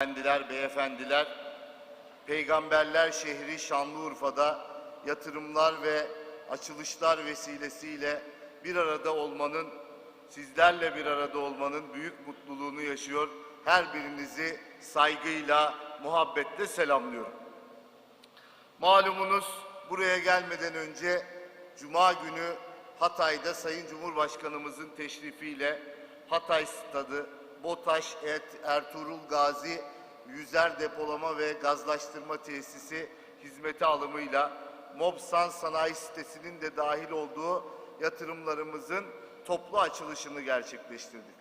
Efendiler, beyefendiler, peygamberler şehri Şanlıurfa'da yatırımlar ve açılışlar vesilesiyle bir arada olmanın, sizlerle bir arada olmanın büyük mutluluğunu yaşıyor. Her birinizi saygıyla, muhabbetle selamlıyorum. Malumunuz buraya gelmeden önce Cuma günü Hatay'da Sayın Cumhurbaşkanımızın teşrifiyle Hatay Stadı, BOTAŞ Ertuğrul Gazi Yüzer Depolama ve Gazlaştırma Tesisi hizmete alımıyla Mobsan Sanayi Sitesi'nin de dahil olduğu yatırımlarımızın toplu açılışını gerçekleştirdik.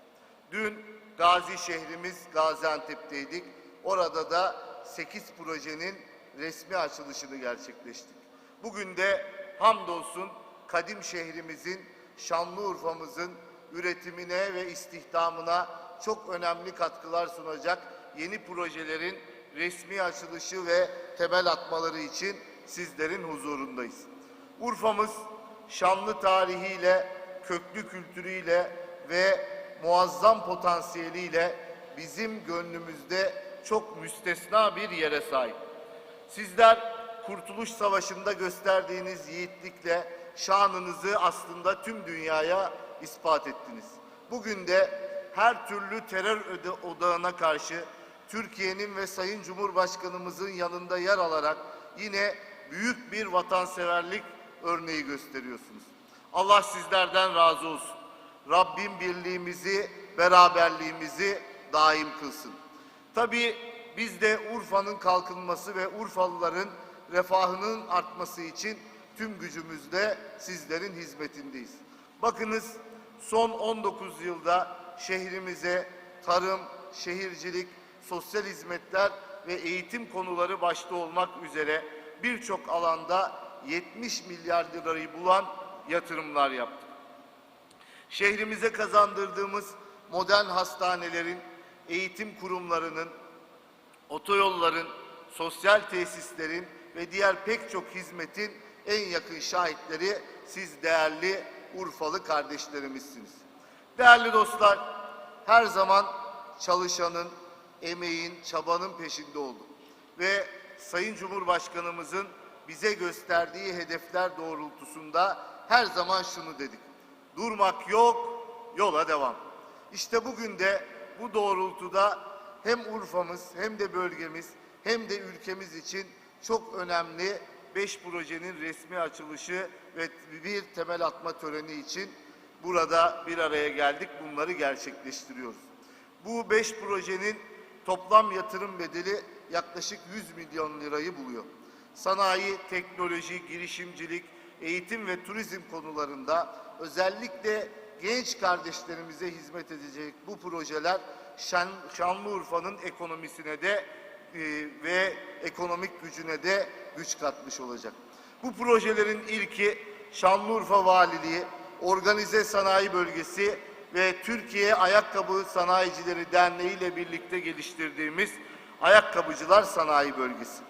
Dün Gazi şehrimiz Gaziantep'teydik. Orada da 8 projenin resmi açılışını gerçekleştik. Bugün de hamdolsun kadim şehrimizin, Şanlıurfa'mızın üretimine ve istihdamına çok önemli katkılar sunacak yeni projelerin resmi açılışı ve temel atmaları için sizlerin huzurundayız. Urfa'mız şanlı tarihiyle, köklü kültürüyle ve muazzam potansiyeliyle bizim gönlümüzde çok müstesna bir yere sahip. Sizler Kurtuluş Savaşı'nda gösterdiğiniz yiğitlikle şanınızı aslında tüm dünyaya ispat ettiniz. Bugün de her türlü terör odağına karşı Türkiye'nin ve Sayın Cumhurbaşkanımızın yanında yer alarak yine büyük bir vatanseverlik örneği gösteriyorsunuz. Allah sizlerden razı olsun. Rabbim birliğimizi, beraberliğimizi daim kılsın. Tabii biz de Urfa'nın kalkınması ve Urfalıların refahının artması için tüm gücümüzle sizlerin hizmetindeyiz. Bakınız son 19 yılda şehrimize tarım, şehircilik, sosyal hizmetler ve eğitim konuları başta olmak üzere birçok alanda 70 milyar lirayı bulan yatırımlar yaptık. Şehrimize kazandırdığımız modern hastanelerin, eğitim kurumlarının, otoyolların, sosyal tesislerin ve diğer pek çok hizmetin en yakın şahitleri siz değerli Urfalı kardeşlerimizsiniz. Değerli dostlar, her zaman çalışanın, emeğin, çabanın peşinde olduk. Ve Sayın Cumhurbaşkanımızın bize gösterdiği hedefler doğrultusunda her zaman şunu dedik. Durmak yok, yola devam. İşte bugün de bu doğrultuda hem Urfa'mız hem de bölgemiz hem de ülkemiz için çok önemli 5 projenin resmi açılışı ve bir temel atma töreni için burada bir araya geldik. Bunları gerçekleştiriyoruz. Bu 5 projenin toplam yatırım bedeli yaklaşık 100 milyon lirayı buluyor. Sanayi, teknoloji, girişimcilik, eğitim ve turizm konularında özellikle genç kardeşlerimize hizmet edecek bu projeler Şan, Şanlıurfa'nın ekonomisine de e, ve ekonomik gücüne de güç katmış olacak. Bu projelerin ilki Şanlıurfa Valiliği, Organize Sanayi Bölgesi ve Türkiye Ayakkabı Sanayicileri Derneği ile birlikte geliştirdiğimiz Ayakkabıcılar Sanayi Bölgesi.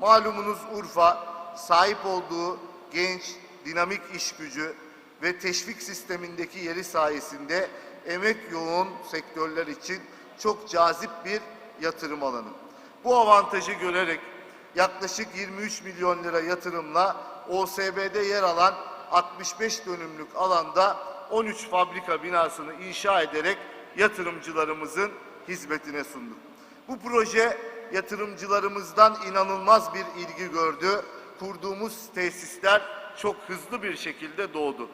Malumunuz Urfa sahip olduğu genç, dinamik iş gücü ve teşvik sistemindeki yeri sayesinde emek yoğun sektörler için çok cazip bir yatırım alanı. Bu avantajı görerek yaklaşık 23 milyon lira yatırımla OSB'de yer alan 65 dönümlük alanda 13 fabrika binasını inşa ederek yatırımcılarımızın hizmetine sunduk. Bu proje yatırımcılarımızdan inanılmaz bir ilgi gördü. Kurduğumuz tesisler çok hızlı bir şekilde doğdu.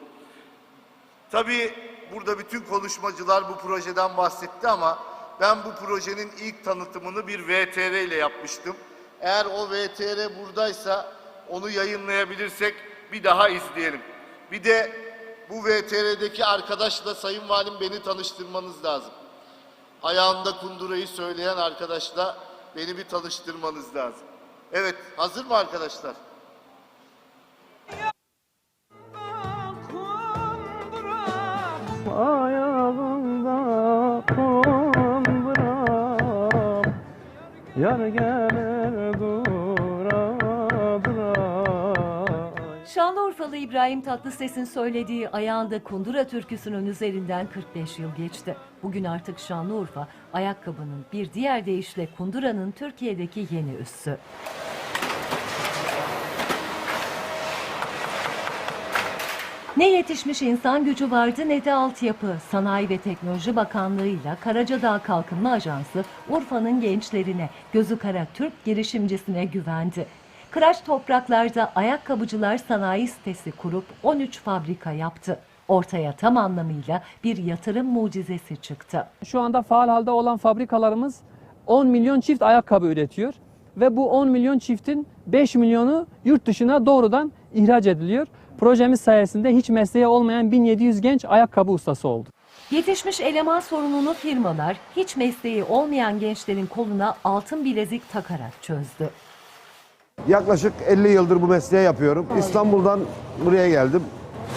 Tabii burada bütün konuşmacılar bu projeden bahsetti ama ben bu projenin ilk tanıtımını bir VTR ile yapmıştım. Eğer o VTR buradaysa onu yayınlayabilirsek bir daha izleyelim. Bir de bu VTR'deki arkadaşla Sayın Valim beni tanıştırmanız lazım. Ayağında kundurayı söyleyen arkadaşla beni bir tanıştırmanız lazım. Evet, hazır mı arkadaşlar? ayağında kunduram Yar gelir Şanlıurfalı İbrahim Tatlıses'in söylediği ayağında kundura türküsünün üzerinden 45 yıl geçti. Bugün artık Şanlıurfa, ayakkabının bir diğer deyişle kunduranın Türkiye'deki yeni üssü. Ne yetişmiş insan gücü vardı ne de altyapı. Sanayi ve Teknoloji Bakanlığı ile Karacadağ Kalkınma Ajansı Urfa'nın gençlerine, gözü kara Türk girişimcisine güvendi. Kıraç topraklarda ayakkabıcılar sanayi sitesi kurup 13 fabrika yaptı. Ortaya tam anlamıyla bir yatırım mucizesi çıktı. Şu anda faal halde olan fabrikalarımız 10 milyon çift ayakkabı üretiyor ve bu 10 milyon çiftin 5 milyonu yurt dışına doğrudan ihraç ediliyor. Projemiz sayesinde hiç mesleği olmayan 1700 genç ayakkabı ustası oldu. Yetişmiş eleman sorununu firmalar hiç mesleği olmayan gençlerin koluna altın bilezik takarak çözdü. Yaklaşık 50 yıldır bu mesleği yapıyorum. İstanbul'dan buraya geldim.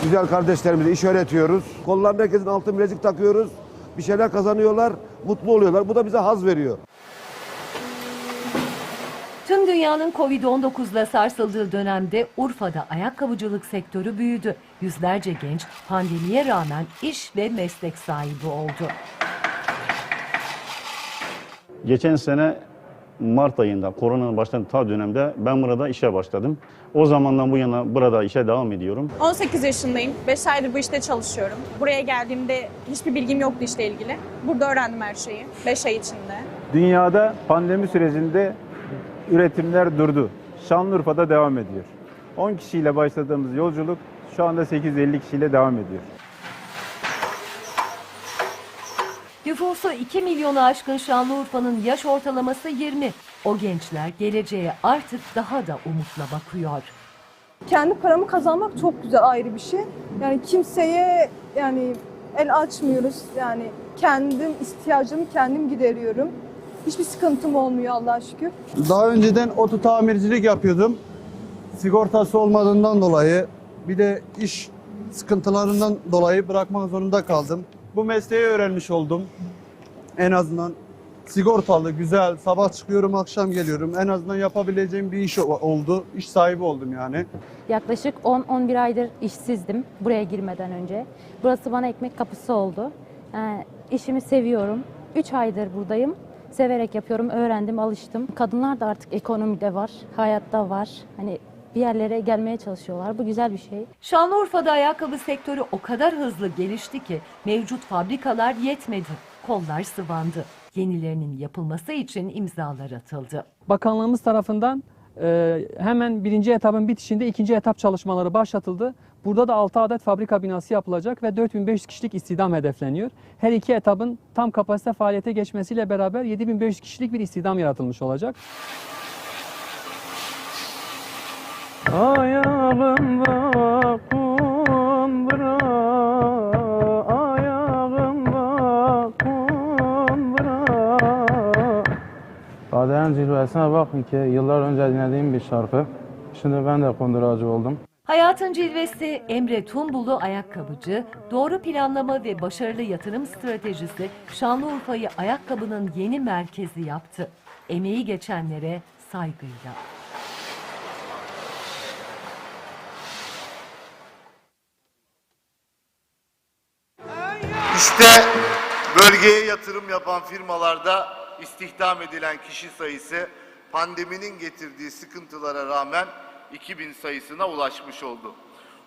Güzel kardeşlerimize iş öğretiyoruz. Kollarına herkesin altın bilezik takıyoruz. Bir şeyler kazanıyorlar, mutlu oluyorlar. Bu da bize haz veriyor. Tüm dünyanın Covid-19 ile sarsıldığı dönemde Urfa'da ayakkabıcılık sektörü büyüdü. Yüzlerce genç pandemiye rağmen iş ve meslek sahibi oldu. Geçen sene Mart ayında koronanın başladığı ta dönemde ben burada işe başladım. O zamandan bu yana burada işe devam ediyorum. 18 yaşındayım. 5 aydır bu işte çalışıyorum. Buraya geldiğimde hiçbir bilgim yoktu işle ilgili. Burada öğrendim her şeyi. 5 ay içinde. Dünyada pandemi sürecinde üretimler durdu. Şanlıurfa'da devam ediyor. 10 kişiyle başladığımız yolculuk şu anda 850 kişiyle devam ediyor. Nüfusu 2 milyonu aşkın Şanlıurfa'nın yaş ortalaması 20. O gençler geleceğe artık daha da umutla bakıyor. kendi paramı kazanmak çok güzel ayrı bir şey. Yani kimseye yani el açmıyoruz. Yani kendim ihtiyacımı kendim gideriyorum. Hiçbir sıkıntım olmuyor Allah'a şükür. Daha önceden oto tamircilik yapıyordum. Sigortası olmadığından dolayı bir de iş sıkıntılarından dolayı bırakmak zorunda kaldım. Bu mesleği öğrenmiş oldum. En azından sigortalı, güzel, sabah çıkıyorum, akşam geliyorum. En azından yapabileceğim bir iş oldu. İş sahibi oldum yani. Yaklaşık 10-11 aydır işsizdim buraya girmeden önce. Burası bana ekmek kapısı oldu. Yani işimi seviyorum. 3 aydır buradayım. Severek yapıyorum, öğrendim, alıştım. Kadınlar da artık ekonomide var, hayatta var. Hani bir yerlere gelmeye çalışıyorlar. Bu güzel bir şey. Şanlıurfa'da ayakkabı sektörü o kadar hızlı gelişti ki mevcut fabrikalar yetmedi. Kollar sıvandı. Yenilerinin yapılması için imzalar atıldı. Bakanlığımız tarafından e, hemen birinci etapın bitişinde ikinci etap çalışmaları başlatıldı. Burada da 6 adet fabrika binası yapılacak ve 4500 kişilik istihdam hedefleniyor. Her iki etapın tam kapasite faaliyete geçmesiyle beraber 7500 kişilik bir istihdam yaratılmış olacak. Ayağımda kundura Ayağımda kundura Kaderin cilvesine bakın ki yıllar önce dinlediğim bir şarkı. Şimdi ben de kunduracı oldum. Hayatın cilvesi Emre Tumbulu ayakkabıcı, doğru planlama ve başarılı yatırım stratejisi Şanlıurfa'yı ayakkabının yeni merkezi yaptı. Emeği geçenlere saygıyla. İşte bölgeye yatırım yapan firmalarda istihdam edilen kişi sayısı pandeminin getirdiği sıkıntılara rağmen 2000 sayısına ulaşmış oldu.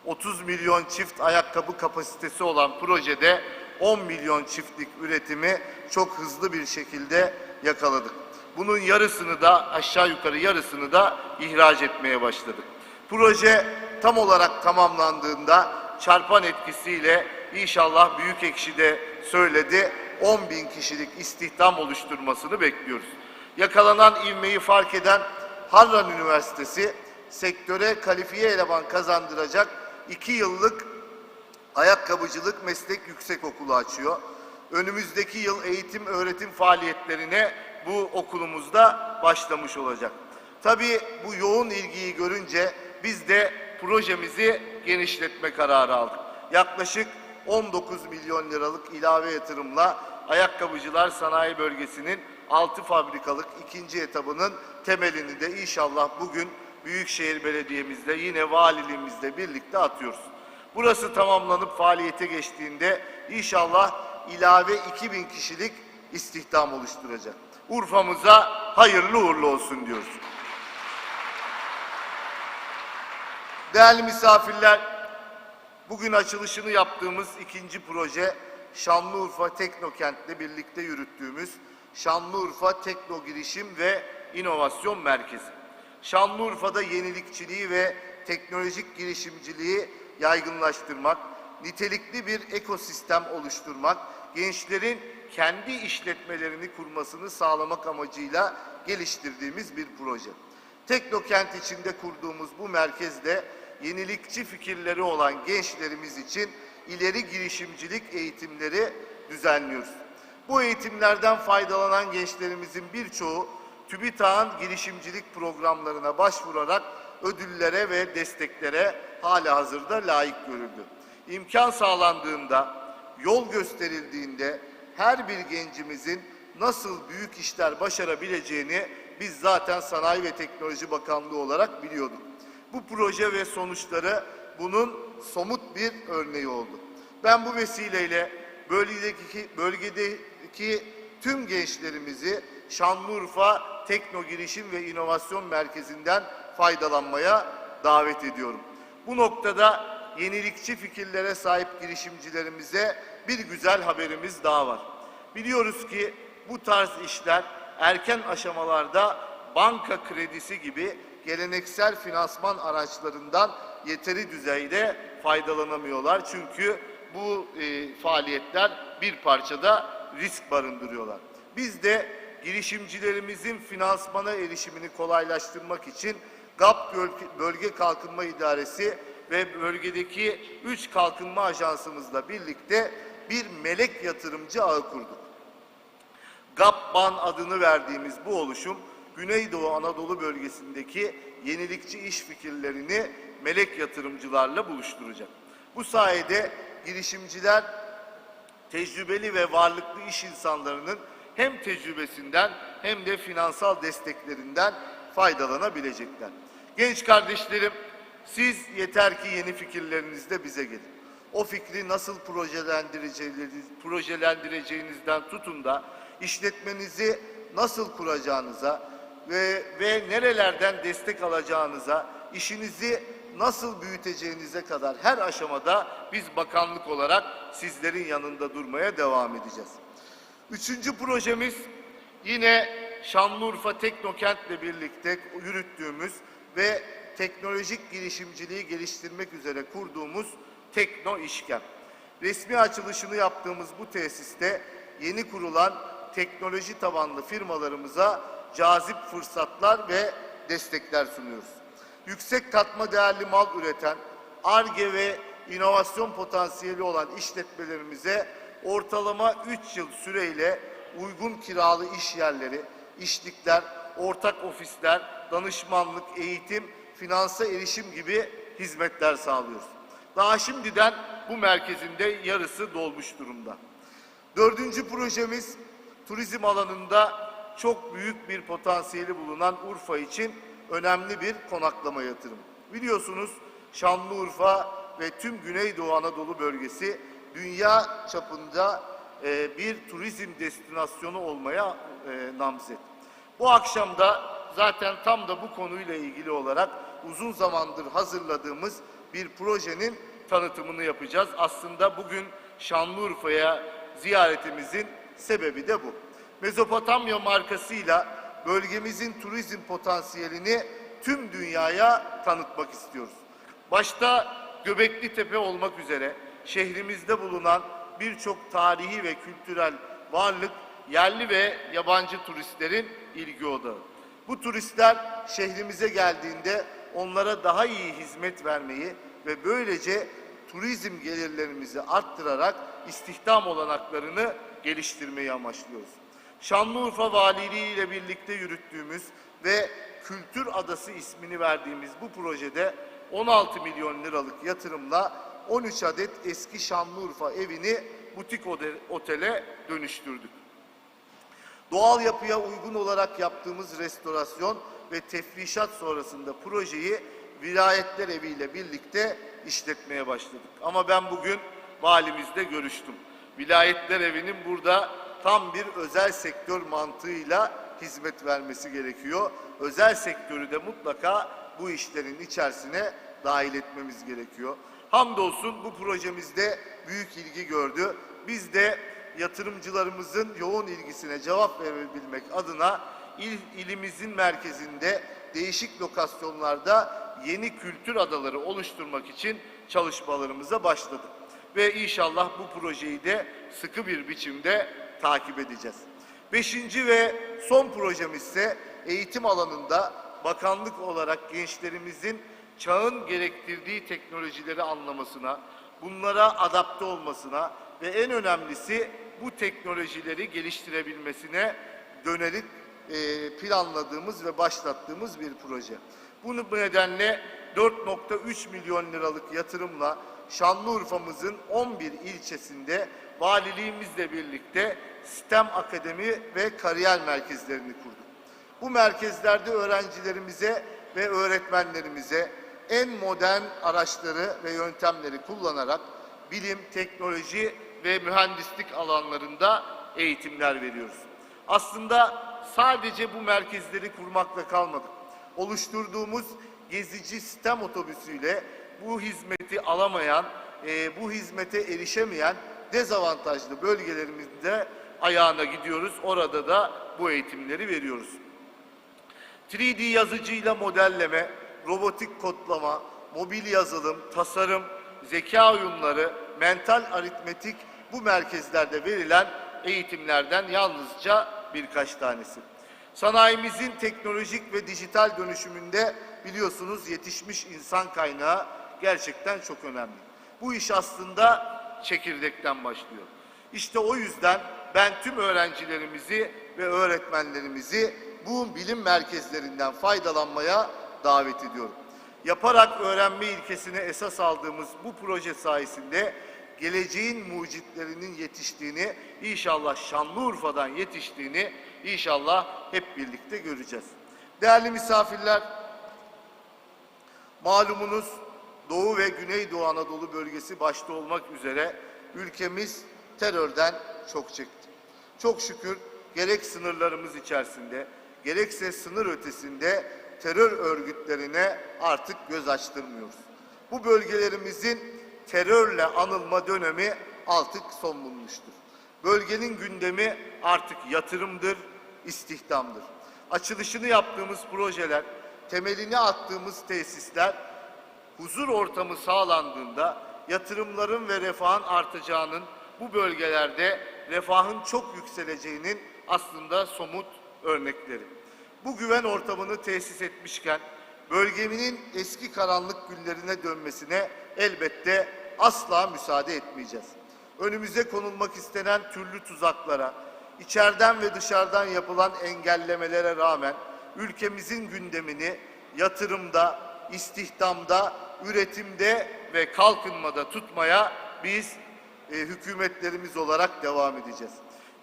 30 milyon çift ayakkabı kapasitesi olan projede 10 milyon çiftlik üretimi çok hızlı bir şekilde yakaladık. Bunun yarısını da aşağı yukarı yarısını da ihraç etmeye başladık. Proje tam olarak tamamlandığında çarpan etkisiyle inşallah Büyük Ekşi de söyledi 10 bin kişilik istihdam oluşturmasını bekliyoruz. Yakalanan ivmeyi fark eden Harran Üniversitesi sektöre kalifiye eleman kazandıracak 2 yıllık ayakkabıcılık meslek yüksekokulu açıyor. Önümüzdeki yıl eğitim öğretim faaliyetlerine bu okulumuzda başlamış olacak. Tabii bu yoğun ilgiyi görünce biz de projemizi genişletme kararı aldık. Yaklaşık 19 milyon liralık ilave yatırımla ayakkabıcılar sanayi bölgesinin 6 fabrikalık ikinci etabının temelini de inşallah bugün Büyükşehir Belediye'mizle yine valiliğimizle birlikte atıyoruz. Burası tamamlanıp faaliyete geçtiğinde inşallah ilave 2000 kişilik istihdam oluşturacak. Urfa'mıza hayırlı uğurlu olsun diyoruz. Değerli misafirler, bugün açılışını yaptığımız ikinci proje Şanlıurfa Teknokent'le birlikte yürüttüğümüz Şanlıurfa Tekno Girişim ve İnovasyon Merkezi. Şanlıurfa'da yenilikçiliği ve teknolojik girişimciliği yaygınlaştırmak, nitelikli bir ekosistem oluşturmak, gençlerin kendi işletmelerini kurmasını sağlamak amacıyla geliştirdiğimiz bir proje. Teknokent içinde kurduğumuz bu merkezde yenilikçi fikirleri olan gençlerimiz için ileri girişimcilik eğitimleri düzenliyoruz. Bu eğitimlerden faydalanan gençlerimizin birçoğu TÜBİTAK'ın girişimcilik programlarına başvurarak ödüllere ve desteklere hala hazırda layık görüldü. İmkan sağlandığında, yol gösterildiğinde her bir gencimizin nasıl büyük işler başarabileceğini biz zaten Sanayi ve Teknoloji Bakanlığı olarak biliyorduk. Bu proje ve sonuçları bunun somut bir örneği oldu. Ben bu vesileyle bölgedeki, bölgedeki tüm gençlerimizi Şanlıurfa Tekno Girişim ve İnovasyon Merkezi'nden faydalanmaya davet ediyorum. Bu noktada yenilikçi fikirlere sahip girişimcilerimize bir güzel haberimiz daha var. Biliyoruz ki bu tarz işler erken aşamalarda banka kredisi gibi geleneksel finansman araçlarından yeteri düzeyde faydalanamıyorlar. Çünkü bu e, faaliyetler bir parçada risk barındırıyorlar. Biz de girişimcilerimizin finansmana erişimini kolaylaştırmak için GAP Bölge- Kalkınma İdaresi ve bölgedeki üç kalkınma ajansımızla birlikte bir melek yatırımcı ağı kurduk. GAPBAN adını verdiğimiz bu oluşum Güneydoğu Anadolu bölgesindeki yenilikçi iş fikirlerini melek yatırımcılarla buluşturacak. Bu sayede girişimciler tecrübeli ve varlıklı iş insanlarının hem tecrübesinden hem de finansal desteklerinden faydalanabilecekler. Genç kardeşlerim, siz yeter ki yeni fikirlerinizle bize gelin. O fikri nasıl projelendireceğiniz, projelendireceğinizden tutun da işletmenizi nasıl kuracağınıza ve, ve nerelerden destek alacağınıza, işinizi nasıl büyüteceğinize kadar her aşamada biz bakanlık olarak sizlerin yanında durmaya devam edeceğiz. Üçüncü projemiz yine Şanlıurfa Teknokent'le birlikte yürüttüğümüz ve teknolojik girişimciliği geliştirmek üzere kurduğumuz Tekno İşkem. Resmi açılışını yaptığımız bu tesiste yeni kurulan teknoloji tabanlı firmalarımıza cazip fırsatlar ve destekler sunuyoruz. Yüksek katma değerli mal üreten, ARGE ve inovasyon potansiyeli olan işletmelerimize ortalama 3 yıl süreyle uygun kiralı iş yerleri, işlikler, ortak ofisler, danışmanlık, eğitim, finansa erişim gibi hizmetler sağlıyoruz. Daha şimdiden bu merkezinde yarısı dolmuş durumda. Dördüncü projemiz turizm alanında çok büyük bir potansiyeli bulunan Urfa için önemli bir konaklama yatırımı. Biliyorsunuz Şanlıurfa ve tüm Güneydoğu Anadolu bölgesi dünya çapında e, bir turizm destinasyonu olmaya e, namzet. Bu akşam da zaten tam da bu konuyla ilgili olarak uzun zamandır hazırladığımız bir projenin tanıtımını yapacağız. Aslında bugün Şanlıurfa'ya ziyaretimizin sebebi de bu. Mezopotamya markasıyla bölgemizin turizm potansiyelini tüm dünyaya tanıtmak istiyoruz. Başta Göbekli Tepe olmak üzere şehrimizde bulunan birçok tarihi ve kültürel varlık yerli ve yabancı turistlerin ilgi odağı. Bu turistler şehrimize geldiğinde onlara daha iyi hizmet vermeyi ve böylece turizm gelirlerimizi arttırarak istihdam olanaklarını geliştirmeyi amaçlıyoruz. Şanlıurfa Valiliği ile birlikte yürüttüğümüz ve Kültür Adası ismini verdiğimiz bu projede 16 milyon liralık yatırımla 13 adet eski Şanlıurfa evini butik otele dönüştürdük. Doğal yapıya uygun olarak yaptığımız restorasyon ve tefrişat sonrasında projeyi Vilayetler Evi ile birlikte işletmeye başladık. Ama ben bugün valimizle görüştüm. Vilayetler Evi'nin burada tam bir özel sektör mantığıyla hizmet vermesi gerekiyor. Özel sektörü de mutlaka bu işlerin içerisine dahil etmemiz gerekiyor. Hamdolsun bu projemizde büyük ilgi gördü. Biz de yatırımcılarımızın yoğun ilgisine cevap verebilmek adına il, ilimizin merkezinde değişik lokasyonlarda yeni kültür adaları oluşturmak için çalışmalarımıza başladık. Ve inşallah bu projeyi de sıkı bir biçimde takip edeceğiz. Beşinci ve son projemiz ise eğitim alanında bakanlık olarak gençlerimizin çağın gerektirdiği teknolojileri anlamasına, bunlara adapte olmasına ve en önemlisi bu teknolojileri geliştirebilmesine dönelik e, planladığımız ve başlattığımız bir proje. Bunu bu nedenle 4.3 milyon liralık yatırımla Şanlıurfa'mızın 11 ilçesinde valiliğimizle birlikte STEM Akademi ve kariyer merkezlerini kurduk. Bu merkezlerde öğrencilerimize ve öğretmenlerimize en modern araçları ve yöntemleri kullanarak bilim, teknoloji ve mühendislik alanlarında eğitimler veriyoruz. Aslında sadece bu merkezleri kurmakla kalmadık. Oluşturduğumuz gezici sistem otobüsüyle bu hizmeti alamayan, e, bu hizmete erişemeyen dezavantajlı bölgelerimizde ayağına gidiyoruz. Orada da bu eğitimleri veriyoruz. 3D yazıcıyla modelleme, robotik kodlama, mobil yazılım, tasarım, zeka oyunları, mental aritmetik bu merkezlerde verilen eğitimlerden yalnızca birkaç tanesi. Sanayimizin teknolojik ve dijital dönüşümünde biliyorsunuz yetişmiş insan kaynağı gerçekten çok önemli. Bu iş aslında çekirdekten başlıyor. İşte o yüzden ben tüm öğrencilerimizi ve öğretmenlerimizi bu bilim merkezlerinden faydalanmaya davet ediyorum. Yaparak öğrenme ilkesini esas aldığımız bu proje sayesinde geleceğin mucitlerinin yetiştiğini, inşallah Şanlıurfa'dan yetiştiğini inşallah hep birlikte göreceğiz. Değerli misafirler, malumunuz Doğu ve Güneydoğu Anadolu bölgesi başta olmak üzere ülkemiz terörden çok çekti. Çok şükür gerek sınırlarımız içerisinde gerekse sınır ötesinde terör örgütlerine artık göz açtırmıyoruz. Bu bölgelerimizin terörle anılma dönemi artık son bulmuştur. Bölgenin gündemi artık yatırımdır, istihdamdır. Açılışını yaptığımız projeler, temelini attığımız tesisler huzur ortamı sağlandığında yatırımların ve refahın artacağının bu bölgelerde refahın çok yükseleceğinin aslında somut örnekleri. Bu güven ortamını tesis etmişken bölgemin eski karanlık günlerine dönmesine elbette asla müsaade etmeyeceğiz. Önümüze konulmak istenen türlü tuzaklara, içeriden ve dışarıdan yapılan engellemelere rağmen ülkemizin gündemini yatırımda, istihdamda, üretimde ve kalkınmada tutmaya biz e, hükümetlerimiz olarak devam edeceğiz.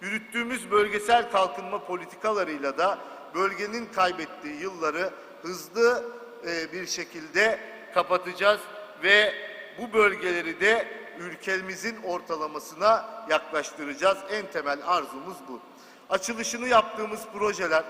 Yürüttüğümüz bölgesel kalkınma politikalarıyla da bölgenin kaybettiği yılları hızlı e, bir şekilde kapatacağız ve bu bölgeleri de ülkemizin ortalamasına yaklaştıracağız. En temel arzumuz bu. Açılışını yaptığımız projeler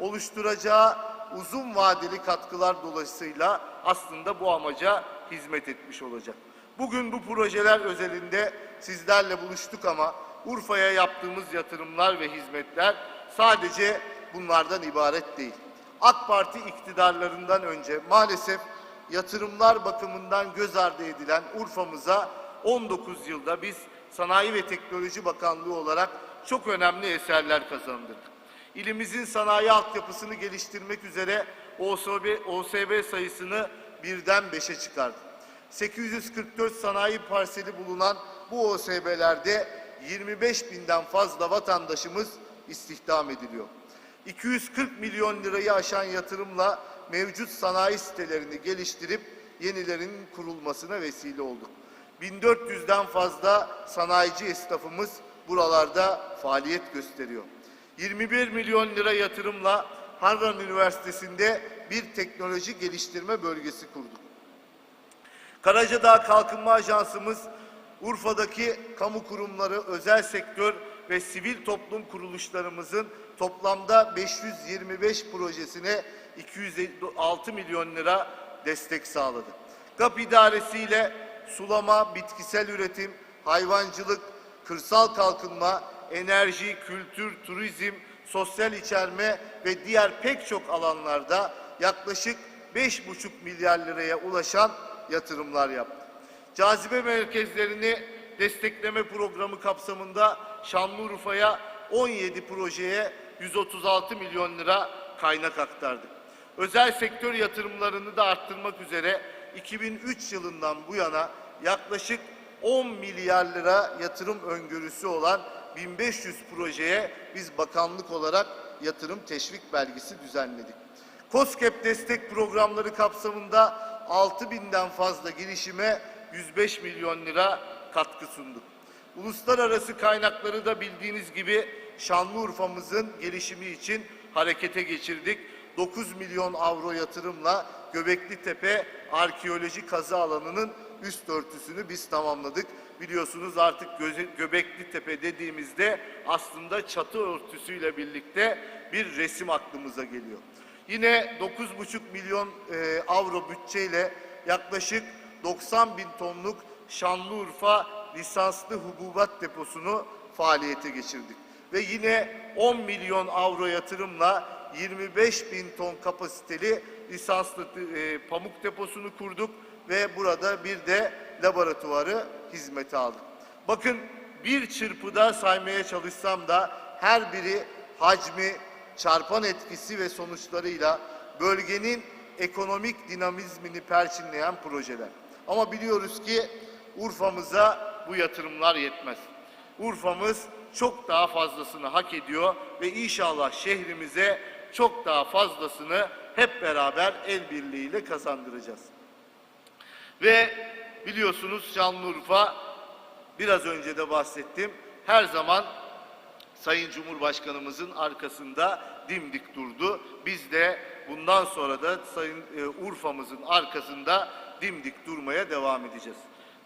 oluşturacağı uzun vadeli katkılar dolayısıyla aslında bu amaca hizmet etmiş olacak. Bugün bu projeler özelinde sizlerle buluştuk ama Urfa'ya yaptığımız yatırımlar ve hizmetler sadece bunlardan ibaret değil. AK Parti iktidarlarından önce maalesef yatırımlar bakımından göz ardı edilen Urfa'mıza 19 yılda biz Sanayi ve Teknoloji Bakanlığı olarak çok önemli eserler kazandırdık. İlimizin sanayi altyapısını geliştirmek üzere OSB, OSB sayısını birden beşe çıkardık. 844 sanayi parseli bulunan bu OSB'lerde 25 binden fazla vatandaşımız istihdam ediliyor. 240 milyon lirayı aşan yatırımla mevcut sanayi sitelerini geliştirip yenilerinin kurulmasına vesile olduk. 1400'den fazla sanayici esnafımız buralarda faaliyet gösteriyor. 21 milyon lira yatırımla Harvard Üniversitesi'nde bir teknoloji geliştirme bölgesi kurduk. Karacadağ Kalkınma Ajansımız Urfa'daki kamu kurumları, özel sektör ve sivil toplum kuruluşlarımızın toplamda 525 projesine 206 milyon lira destek sağladı. GAP idaresiyle sulama, bitkisel üretim, hayvancılık, kırsal kalkınma, enerji, kültür, turizm, sosyal içerme ve diğer pek çok alanlarda yaklaşık 5,5 milyar liraya ulaşan yatırımlar yaptı. Cazibe merkezlerini destekleme programı kapsamında Şanlıurfa'ya 17 projeye 136 milyon lira kaynak aktardık. Özel sektör yatırımlarını da arttırmak üzere 2003 yılından bu yana yaklaşık 10 milyar lira yatırım öngörüsü olan 1500 projeye biz bakanlık olarak yatırım teşvik belgesi düzenledik. COSGAP destek programları kapsamında 6000'den fazla girişime 105 milyon lira katkı sunduk. Uluslararası kaynakları da bildiğiniz gibi Şanlıurfa'mızın gelişimi için harekete geçirdik. 9 milyon avro yatırımla Göbekli Tepe arkeoloji kazı alanının üst örtüsünü biz tamamladık. Biliyorsunuz artık Göbekli Tepe dediğimizde aslında çatı örtüsüyle birlikte bir resim aklımıza geliyor. Yine 9,5 milyon e, avro bütçeyle yaklaşık 90 bin tonluk Şanlıurfa lisanslı hububat deposunu faaliyete geçirdik. Ve yine 10 milyon avro yatırımla 25 bin ton kapasiteli lisanslı e, pamuk deposunu kurduk ve burada bir de laboratuvarı hizmete aldık. Bakın bir çırpıda saymaya çalışsam da her biri hacmi, çarpan etkisi ve sonuçlarıyla bölgenin ekonomik dinamizmini perçinleyen projeler. Ama biliyoruz ki Urfa'mıza bu yatırımlar yetmez. Urfa'mız çok daha fazlasını hak ediyor ve inşallah şehrimize çok daha fazlasını hep beraber el birliğiyle kazandıracağız. Ve biliyorsunuz Şanlıurfa biraz önce de bahsettim. Her zaman Sayın Cumhurbaşkanımızın arkasında dimdik durdu. Biz de bundan sonra da Sayın e, Urfa'mızın arkasında dimdik durmaya devam edeceğiz.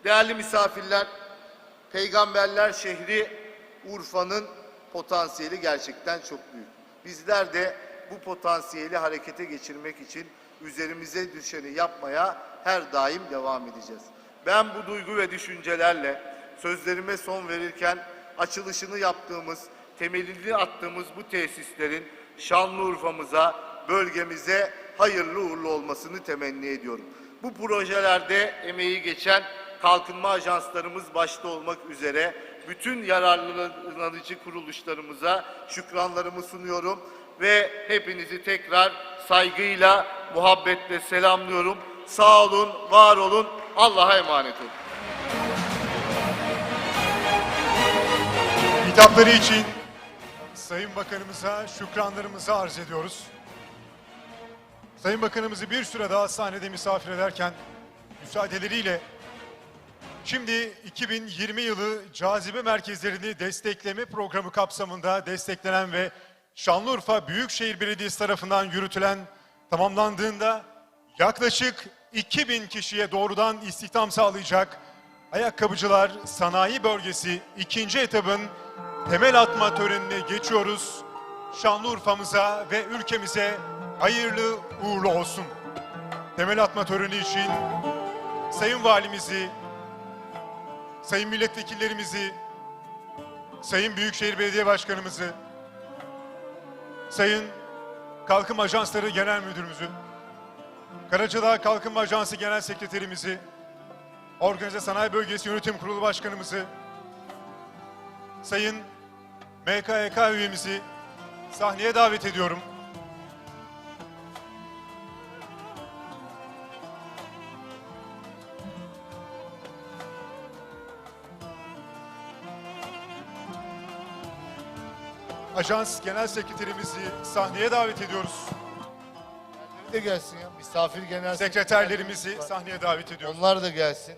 Değerli misafirler, Peygamberler şehri Urfa'nın potansiyeli gerçekten çok büyük. Bizler de bu potansiyeli harekete geçirmek için üzerimize düşeni yapmaya her daim devam edeceğiz. Ben bu duygu ve düşüncelerle sözlerime son verirken açılışını yaptığımız, temelini attığımız bu tesislerin Şanlıurfa'mıza, bölgemize hayırlı uğurlu olmasını temenni ediyorum. Bu projelerde emeği geçen kalkınma ajanslarımız başta olmak üzere bütün yararlanıcı kuruluşlarımıza şükranlarımı sunuyorum ve hepinizi tekrar saygıyla, muhabbetle selamlıyorum. Sağ olun, var olun, Allah'a emanet olun. Hitapları için Sayın Bakanımıza şükranlarımızı arz ediyoruz. Sayın Bakanımızı bir süre daha sahnede misafir ederken müsaadeleriyle şimdi 2020 yılı cazibe merkezlerini destekleme programı kapsamında desteklenen ve Şanlıurfa Büyükşehir Belediyesi tarafından yürütülen tamamlandığında yaklaşık 2000 kişiye doğrudan istihdam sağlayacak Ayakkabıcılar Sanayi Bölgesi ikinci etabın temel atma törenine geçiyoruz. Şanlıurfa'mıza ve ülkemize hayırlı uğurlu olsun. Temel atma töreni için Sayın Valimizi, Sayın Milletvekillerimizi, Sayın Büyükşehir Belediye Başkanımızı, Sayın Kalkınma Ajansları Genel Müdürümüzü, Karacadağ Kalkınma Ajansı Genel Sekreterimizi, Organize Sanayi Bölgesi Yönetim Kurulu Başkanımızı, Sayın MKYK üyemizi sahneye davet ediyorum. Ajans Genel Sekreterimizi sahneye davet ediyoruz. De gelsin ya. Misafir genel Sekreterlerimizi sahneye davet ediyoruz. Onlar da gelsin.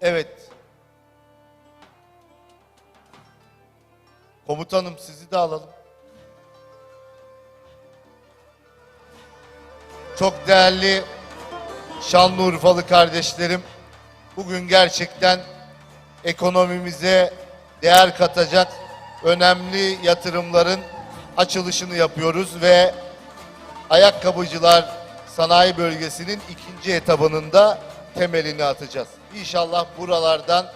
Evet. Komutanım sizi de alalım. Çok değerli Şanlıurfalı kardeşlerim, bugün gerçekten ekonomimize değer katacak önemli yatırımların açılışını yapıyoruz ve ayakkabıcılar sanayi bölgesinin ikinci etabının da temelini atacağız. İnşallah buralardan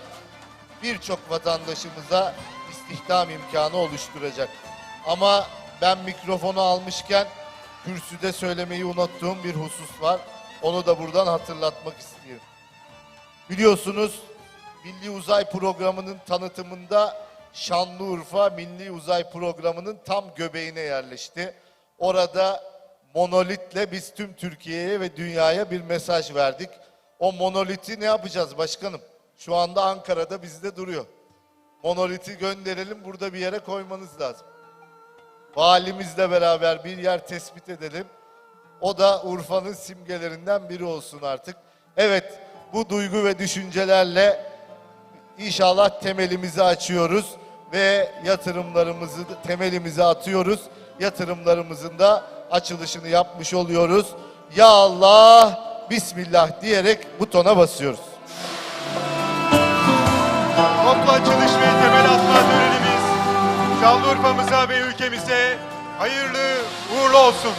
birçok vatandaşımıza istihdam imkanı oluşturacak. Ama ben mikrofonu almışken kürsüde söylemeyi unuttuğum bir husus var. Onu da buradan hatırlatmak istiyorum. Biliyorsunuz Milli Uzay Programı'nın tanıtımında Şanlıurfa Milli Uzay Programı'nın tam göbeğine yerleşti. Orada monolitle biz tüm Türkiye'ye ve dünyaya bir mesaj verdik. O monoliti ne yapacağız başkanım? Şu anda Ankara'da bizde duruyor. Monoliti gönderelim burada bir yere koymanız lazım. Valimizle beraber bir yer tespit edelim. O da Urfa'nın simgelerinden biri olsun artık. Evet bu duygu ve düşüncelerle inşallah temelimizi açıyoruz ve yatırımlarımızı temelimizi atıyoruz. Yatırımlarımızın da açılışını yapmış oluyoruz. Ya Allah, Bismillah diyerek butona basıyoruz. Toplu açılış ve temel atma törenimiz Şanlıurfa'mıza ve ülkemize hayırlı uğurlu olsun.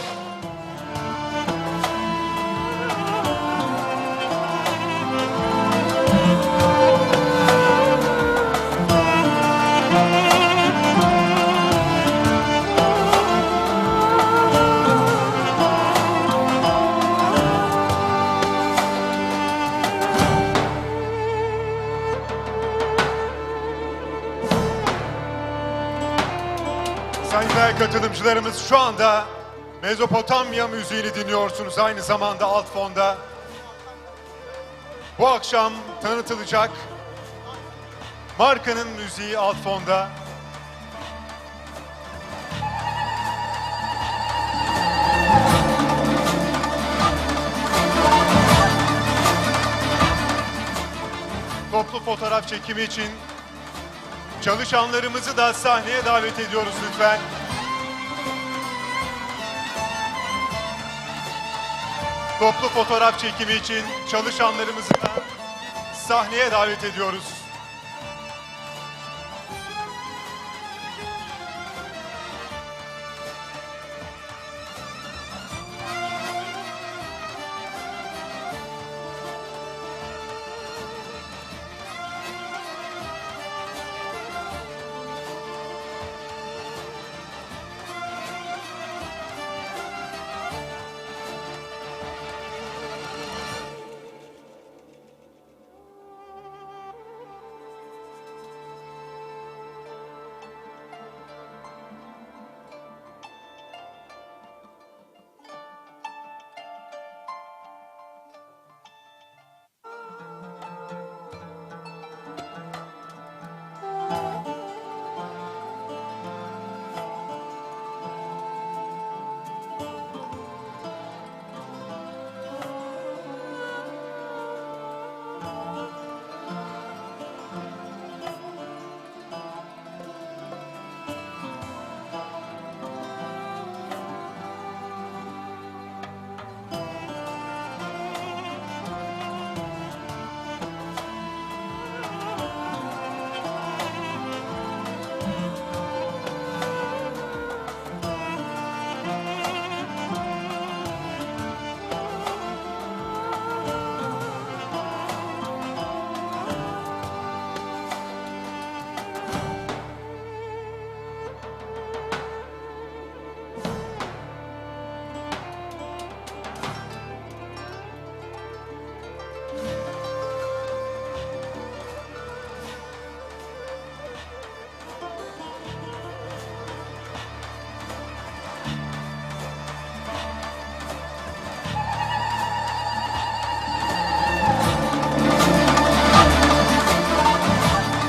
Sayın katılımcılarımız şu anda Mezopotamya müziğini dinliyorsunuz aynı zamanda alt fonda. Bu akşam tanıtılacak markanın müziği alt fonda. Toplu fotoğraf çekimi için Çalışanlarımızı da sahneye davet ediyoruz lütfen. Toplu fotoğraf çekimi için çalışanlarımızı da sahneye davet ediyoruz.